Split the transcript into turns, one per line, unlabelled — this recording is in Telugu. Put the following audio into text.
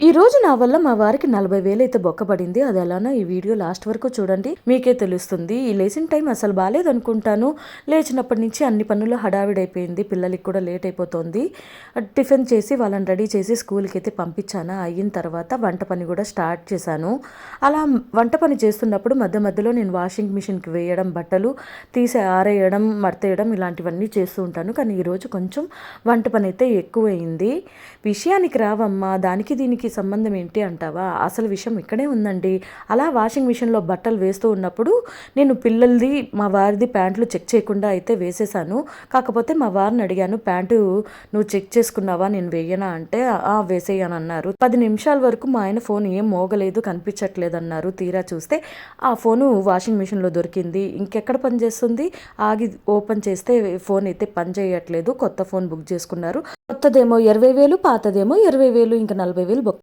ఈ రోజు నా వల్ల మా వారికి నలభై వేలు అయితే బొక్కబడింది. అది ఎలానో ఈ వీడియో లాస్ట్ వరకు చూడండి. మీకే తెలుస్తుంది. ఈ లేచిన టైం అసలు బాగాలేదు అనుకుంటాను లేచినప్పటి నుంచి అన్ని పనులు హడావిడైపోయింది. పిల్లలకి కూడా లేట్ అయిపోతుంది టిఫిన్ చేసి వాళ్ళని రెడీ చేసి స్కూల్కి అయితే పంపించాను? అయిన తర్వాత వంట పని కూడా స్టార్ట్ చేశాను. అలా వంట పని చేస్తున్నప్పుడు మధ్య మధ్యలో నేను వాషింగ్ మిషన్కి వేయడం బట్టలు తీసి ఆరేయడం మడతేయడం ఇలాంటివన్నీ చేస్తూ ఉంటాను. కానీ ఈరోజు కొంచెం వంట పని అయితే ఎక్కువైంది. విషయానికి రావమ్మా. దానికి దీనికి సంబంధం ఏంటి అంటావా? అసలు విషయం ఇక్కడే ఉందండి. అలా వాషింగ్ మిషన్లో బట్టలు వేస్తూ ఉన్నప్పుడు నేను పిల్లలది మా వారిది ప్యాంట్లు చెక్ చేయకుండా అయితే వేసేసాను. కాకపోతే మా వారిని అడిగాను ప్యాంటు నువ్వు చెక్ చేసుకున్నావా? నేను వేయనా? అంటే ఆ వేసేయను అన్నారు పది నిమిషాల వరకు మా ఆయన ఫోన్ ఏం మోగలేదు కనిపించట్లేదు అన్నారు తీరా చూస్తే. ఆ ఫోను వాషింగ్ మిషన్లో దొరికింది. ఇంకెక్కడ పని చేస్తుంది? ఆగి ఓపెన్ చేస్తే ఫోన్ అయితే పని చేయట్లేదు. కొత్త ఫోన్ బుక్ చేసుకున్నారు. కొత్తదేమో ఇరవై వేలు పాతదేమో ఇరవై వేలు ఇంకా నలభై వేలు బుక్